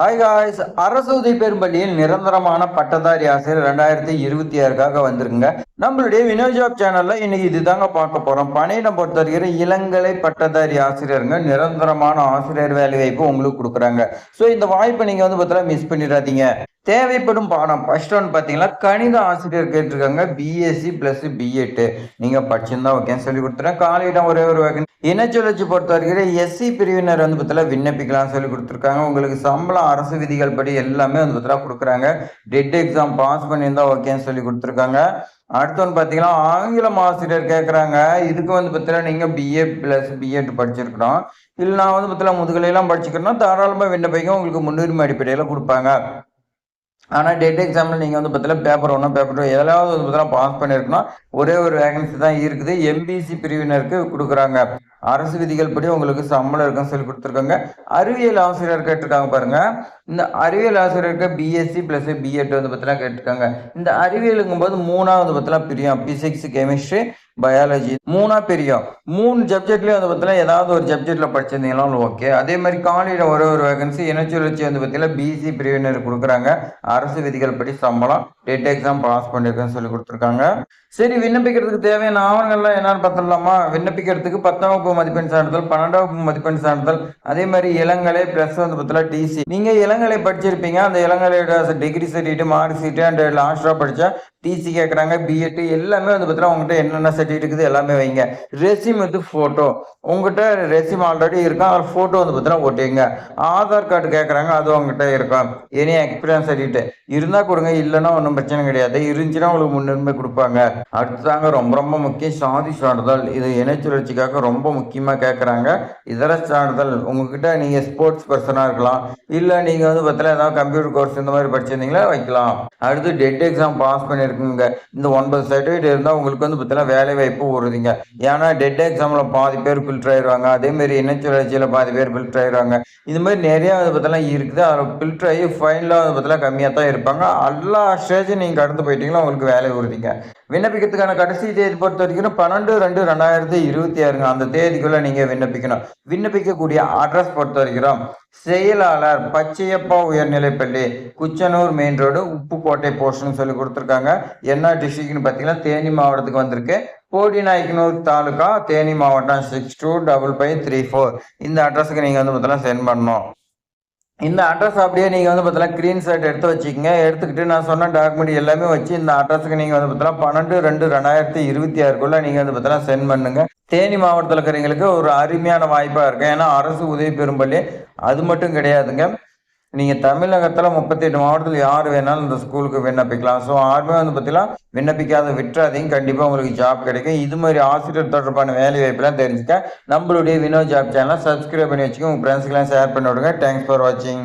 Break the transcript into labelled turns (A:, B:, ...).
A: Hi guys அரசு உதவி பெரும்பள்ளியில் நிரந்தரமான பட்டதாரி ஆசிரியர் ரெண்டாயிரத்தி இருபத்தி ஆறுக்காக வந்திருக்குங்க. நம்மளுடைய வினோஜ் ஜாப் சேனல்ல இன்னைக்கு இதுதாங்க பார்க்க போறோம். பணியிடம் பொறுத்த வரைக்கும் இளங்கலை பட்டதாரி ஆசிரியருங்க. நிரந்தரமான ஆசிரியர் வேலை வாய்ப்பு உங்களுக்கு கொடுக்குறாங்க. ஸோ இந்த வாய்ப்பை நீங்க வந்து பார்த்தா மிஸ் பண்ணிடாதீங்க. தேவைப்படும் பாடம். ஃபர்ஸ்ட் ஒன் பார்த்தீங்கன்னா கணித ஆசிரியர் கேட்டிருக்காங்க. பிஎஸ்சி பிளஸ் பிஎட் நீங்க படிச்சிருந்தா ஓகேன்னு சொல்லி கொடுத்துறேன். காலையிடம் ஒரே ஒரு வேகன் இனச்சுழற்சி பொறுத்த வரைக்கும் எஸ்சி பிரிவினர் வந்து பார்த்தா விண்ணப்பிக்கலாம் சொல்லி கொடுத்துருக்காங்க. உங்களுக்கு சம்பளம் அரசு விதிகள் படி எல்லாமே வந்து பார்த்தா கொடுக்குறாங்க. டெட் எக்ஸாம் பாஸ் பண்ணியிருந்தா ஓகேன்னு சொல்லி கொடுத்துருக்காங்க. அடுத்து வந்து பார்த்தீங்கன்னா ஆங்கிலம் ஆசிரியர் கேட்குறாங்க. இதுக்கு வந்து பார்த்தீங்கன்னா நீங்கள் பிஏ ப்ளஸ் பிஎட் படிச்சிருக்கணும். இல்லை நான் வந்து பார்த்தீங்கன்னா முதுகலையெல்லாம் படிச்சுக்கணும்னா தாராளமாக விண்ணப்பிக்க உங்களுக்கு முன்னுரிமை அடிப்படையில் கொடுப்பாங்க. ஆனால் டெட் எக்ஸாமில் நீங்கள் வந்து பார்த்தீங்கன்னா பேப்பர் ஒன்று பேப்பர் டூ எதாவது வந்து பார்த்தீங்கன்னா பாஸ் பண்ணியிருக்கணும் ஒரே ஒரு வேகன்சி தான் இருக்குது. எம்பிசி பிரிவினருக்கு கொடுக்குறாங்க. அரசு விதிகள் படி உங்களுக்கு சம்பளம் இருக்குன்னு சொல்லி கொடுத்துருக்காங்க. அறிவியல் ஆசிரியர் கேட்டிருக்காங்க பாருங்க. இந்த அறிவியல் ஆசிரியருக்கு பிஎஸ்சி ப்ளஸ் பிஎட் வந்து பார்த்தீங்கன்னா கேட்டிருக்காங்க. இந்த அறிவியலுங்கும் போது மூணாவது பார்த்தீங்கன்னா பிரியும். பிசிக்ஸ் கெமிஸ்ட்ரி பயாலஜி மூணா பிரியும். மூணு சப்ஜெக்ட்லயும் வந்து பார்த்தீங்கன்னா ஏதாவது ஒரு சப்ஜெக்ட்ல படிச்சிருந்தீங்கனாலும் ஓகே அதே மாதிரி காலையில் ஒரு ஒரு வேகன்சி இனச்சுழற்சி வந்து பார்த்தீங்கன்னா பிசி பிரிவினர் கொடுக்குறாங்க. அரசு விதிகள் படி சம்பளம் டெட் எக்ஸாம் பாஸ் பண்ணியிருக்கேன்னு சொல்லி கொடுத்துருக்காங்க. சரி விண்ணப்பிக்கிறதுக்கு தேவையான ஆவணங்கள்லாம் என்னன்னு பார்த்துடலாமா? விண்ணப்பிக்கிறதுக்கு பத்தாம் வகுப்பு மதிப்பெண் சான்றிதழ் பன்னெண்டாம் வகுப்பு மதிப்பெண் சான்றிதழ் அதே மாதிரி இளங்கலை ப்ளஸ் வந்து பார்த்தா டிசி நீங்கள் இளங்கலை படிச்சிருப்பீங்க. அந்த இளங்கலையோட டிகிரி சர்டிஃபிகேட் மார்க் சீட்டு அண்ட் லாஸ்ட்டாக படித்தா டிசி கேட்குறாங்க பிஎட் எல்லாமே வந்து பார்த்தீங்கன்னா உங்கள்கிட்ட என்னென்ன சர்டிஃபிகேட் இருக்குது எல்லாமே வைங்க. ரெசிம் வந்து ஃபோட்டோ உங்ககிட்ட ரெசிம் ஆல்ரெடி இருக்கும் அதில் ஃபோட்டோ வந்து பார்த்தீங்கன்னா ஓட்டிங்க ஆதார் கார்டு கேட்குறாங்க அது உங்ககிட்ட இருக்கும் எனி எக்ஸ்பீரியன்ஸ் சர்டிஃபிகேட் இருந்தால் கொடுங்க இல்லைன்னா ஒன்றும் பிரச்சனை கிடையாது. இருந்துச்சுன்னா உங்களுக்கு முன்னுரிமை கொடுப்பாங்க. அடுத்ததாங்க ரொம்ப ரொம்ப முக்கியம் சாதி சான்றிதழ். இது இணைச்சுழற்சிக்காக ரொம்ப முக்கியமாக கேட்குறாங்க இதர சான்றிதழ். உங்ககிட்ட நீங்கள் ஸ்போர்ட்ஸ் பர்சனாக இருக்கலாம். இல்லை நீங்கள் வந்து பார்த்தீங்கன்னா ஏதாவது கம்ப்யூட்டர் கோர்ஸ் இந்த மாதிரி படிச்சிருந்தீங்களா வைக்கலாம். அடுத்து டெட் எக்ஸாம் பாஸ் இருக்குங்க. இந்த ஒன்பது சர்டிஃபிகேட் இருந்தால் உங்களுக்கு வந்து பார்த்தீங்கன்னா வேலை வாய்ப்பு வருதுங்க ஏன்னா டெட் எக்ஸாமில் பாதி பேர் ஃபில்டர் ஆயிடுவாங்க அதே மாதிரி பாதி பேர் ஃபில்டர் ஆயிடுவாங்க இது மாதிரி நிறைய அது பார்த்தீங்கன்னா இருக்குது. அதில் ஃபில்டர் ஆகி ஃபைனலாக அது பார்த்தீங்கன்னா கம்மியாக தான் இருப்பாங்க. எல்லா ஸ்டேஜும் நீங்கள் கடந்து போயிட்டீங்களா உங்களுக்கு வேலை வருதுங்க விண்ணப்பிக்கிறதுக்கான கடைசி தேதி பொறுத்த வரைக்கும் பன்னெண்டு ரெண்டு ரெண்டாயிரத்தி இருபத்தி ஆறுங்க. அந்த தேதிக்குள்ள நீங்க விண்ணப்பிக்கணும். விண்ணப்பிக்கக்கூடிய அட்ரஸ் பொறுத்த வரைக்கும் செயலாளர் பச்சையப்பா உயர்நிலைப்பள்ளி குச்சனூர் மெயின் ரோடு உப்புக்கோட்டை போஸ்ட்னு சொல்லி கொடுத்துருக்காங்க. என்ன டிஸ்ட்ரிக்ட்னு பார்த்தீங்கன்னா தேனி மாவட்டத்துக்கு வந்திருக்கு. போடிநாயக்கனூர் தாலுக்கா தாலுகா தேனி மாவட்டம் six two double five three four இந்த அட்ரஸுக்கு நீங்கள் வந்து பார்த்தீங்கன்னா சென்ட் பண்ணணும். இந்த அட்ரஸ் அப்படியே நீங்கள் வந்து பார்த்தீங்கன்னா க்ரீன் ஷர்ட் எடுத்து வச்சுக்கோங்க. எடுத்துக்கிட்டு நான் சொன்ன டாக்குமெண்ட் எல்லாமே வச்சு இந்த அட்ரஸுக்கு நீங்கள் வந்து பார்த்தீங்கன்னா பன்னெண்டு ரெண்டு ரெண்டாயிரத்தி இருபத்தி ஆறுக்குள்ளே நீங்கள் வந்து பார்த்தீங்கன்னா சென்ட் பண்ணுங்கள் தேனி மாவட்டத்தில் இருக்கிறவங்களுக்கு ஒரு அருமையான வாய்ப்பாக இருக்கும் ஏன்னா அரசு உதவி பெறும் பள்ளி. அது மட்டும் கிடையாதுங்க. நீங்கள் தமிழகத்தில் முப்பத்தெட்டு மாவட்டத்தில் யார் வேணாலும் இந்த ஸ்கூலுக்கு விண்ணப்பிக்கலாம். ஸோ யாருமே வந்து பார்த்தீங்கன்னா விண்ணப்பிக்காத விட்டுறாதீங்க. கண்டிப்பாக உங்களுக்கு ஜாப் கிடைக்கும். இது மாதிரி ஆசிரியர் தொடர்பான வேலை வாய்ப்பெல்லாம் தெரிஞ்சுக்க நம்மளுடைய வினோ ஜாப் சேனலை சப்ஸ்கிரைப் பண்ணி வச்சுக்கோங்க. உங்கள் ஃப்ரெண்ட்ஸ்க்கெல்லாம் ஷேர் பண்ணி விடுங்க. தேங்க்ஸ் ஃபார் வாட்சிங்